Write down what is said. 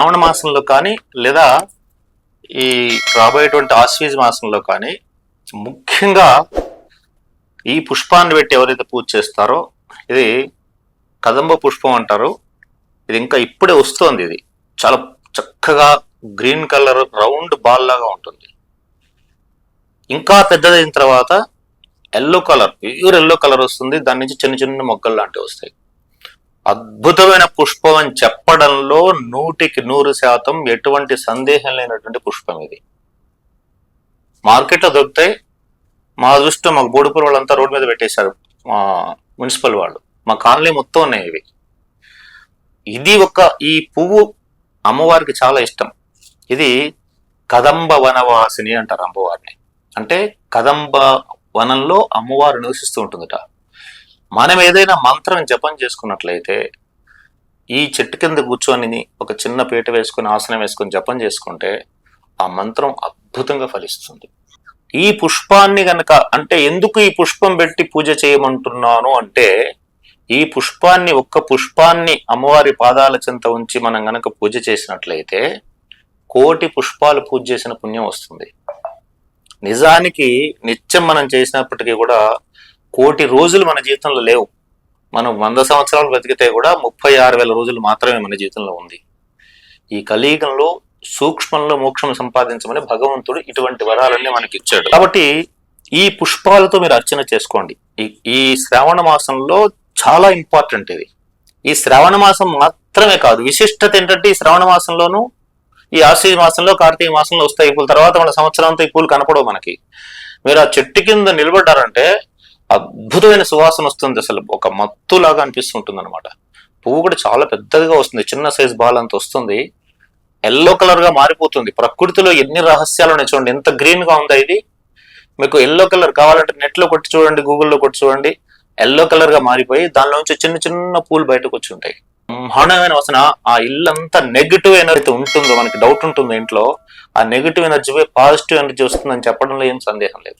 శ్రావణ మాసంలో కానీ లేదా ఈ రాబోయేటువంటి ఆశ్వీజ మాసంలో కానీ ముఖ్యంగా ఈ పుష్పాన్ని పెట్టి ఎవరైతే పూజ చేస్తారో ఇది కదంబ పుష్పం అంటారు. ఇది ఇంకా ఇప్పుడే వస్తోంది ఇది. చాలా చక్కగా గ్రీన్ కలర్ రౌండ్ బాల్ లాగా ఉంటుంది. ఇంకా పెద్దదైన తర్వాత yellow colour pure yellow colour వస్తుంది. దాని నుంచి చిన్న చిన్న మొగ్గలు లాంటివి వస్తాయి. అద్భుతమైన పుష్పం అని చెప్పడంలో నూటికి నూరు శాతం ఎటువంటి సందేహం లేనటువంటి పుష్పం ఇది. మార్కెట్లో దొరుకుతాయి. మా దృష్టిలో మాకు బోడిపూర్ వాళ్ళంతా రోడ్ మీద పెట్టేశారు మా మున్సిపల్ వాళ్ళు. మా కాలనీ మొత్తం ఉన్నాయి ఇవి. ఇది ఒక ఈ పువ్వు అమ్మవారికి చాలా ఇష్టం. ఇది కదంబ వనవాసిని అంటారు అమ్మవారిని. అంటే కదంబ వనంలో అమ్మవారు నివసిస్తూ ఉంటుందట. మనం ఏదైనా మంత్రం జపం చేసుకున్నట్లయితే ఈ చెట్టు కింద కూర్చొని ఒక చిన్న పీట వేసుకొని ఆసనం వేసుకొని జపం చేసుకుంటే ఆ మంత్రం అద్భుతంగా ఫలిస్తుంది. ఈ పుష్పాన్ని గనక అంటే ఎందుకు ఈ పుష్పం పెట్టి పూజ చేయమంటున్నాను అంటే ఈ పుష్పాన్ని ఒక్క పుష్పాన్ని అమ్మవారి పాదాల చెంత ఉంచి మనం గనక పూజ చేసినట్లయితే కోటి పుష్పాలు పూజ చేసిన పుణ్యం వస్తుంది. నిజానికి నిత్యం మనం చేసినప్పటికీ కూడా కోటి రోజులు మన జీవితంలో లేవు. మనం వంద సంవత్సరాలు బతికితే కూడా ముప్పై ఆరు వేల రోజులు మాత్రమే మన జీవితంలో ఉంది. ఈ కలియుగంలో సూక్ష్మంలో మోక్షం సంపాదించమని భగవంతుడు ఇటువంటి వరాలన్నీ మనకి ఇచ్చాడు. కాబట్టి ఈ పుష్పాలతో మీరు అర్చన చేసుకోండి. ఈ- ఈ శ్రావణ మాసంలో చాలా ఇంపార్టెంట్ ఇది. ఈ శ్రావణ మాసం మాత్రమే కాదు విశిష్టత ఏంటంటే ఈ శ్రావణ మాసంలోనూ ఈ ఆశ్వీజ మాసంలో కార్తీక మాసంలో వస్తాయి ఈ పూలు. తర్వాత మన సంవత్సరం అంతా ఈ పూలు కనపడవు మనకి. మీరు ఆ చెట్టు కింద నిలబడ్డారంటే అద్భుతమైన సువాసన వస్తుంది అసలు. ఒక మత్తులాగా అనిపిస్తుంటుంది అనమాట పువ్వు కూడా చాలా పెద్దదిగా వస్తుంది. చిన్న సైజ్ బాల్ అంత వస్తుంది. ఎల్లో కలర్గా మారిపోతుంది. ప్రకృతిలో ఎన్ని రహస్యాలు ఉన్నాయి చూడండి. ఎంత గ్రీన్గా ఉందా ఇది. మీకు ఎల్లో కలర్ కావాలంటే నెట్లో కొట్టి చూడండి గూగుల్లో కొట్టి చూడండి. ఎల్లో కలర్గా మారిపోయి దానిలోంచి చిన్న చిన్న పూలు బయటకు వచ్చి ఉంటాయి. బ్రహ్మాండమైన వసన. ఆ ఇల్లంతా నెగిటివ్ ఎనర్జీ ఉంటుందో. మనకి డౌట్ ఉంటుంది ఇంట్లో. ఆ నెగిటివ్ ఎనర్జీ పాజిటివ్ ఎనర్జీ వస్తుందని చెప్పడంలో ఏం సందేహం లేదు.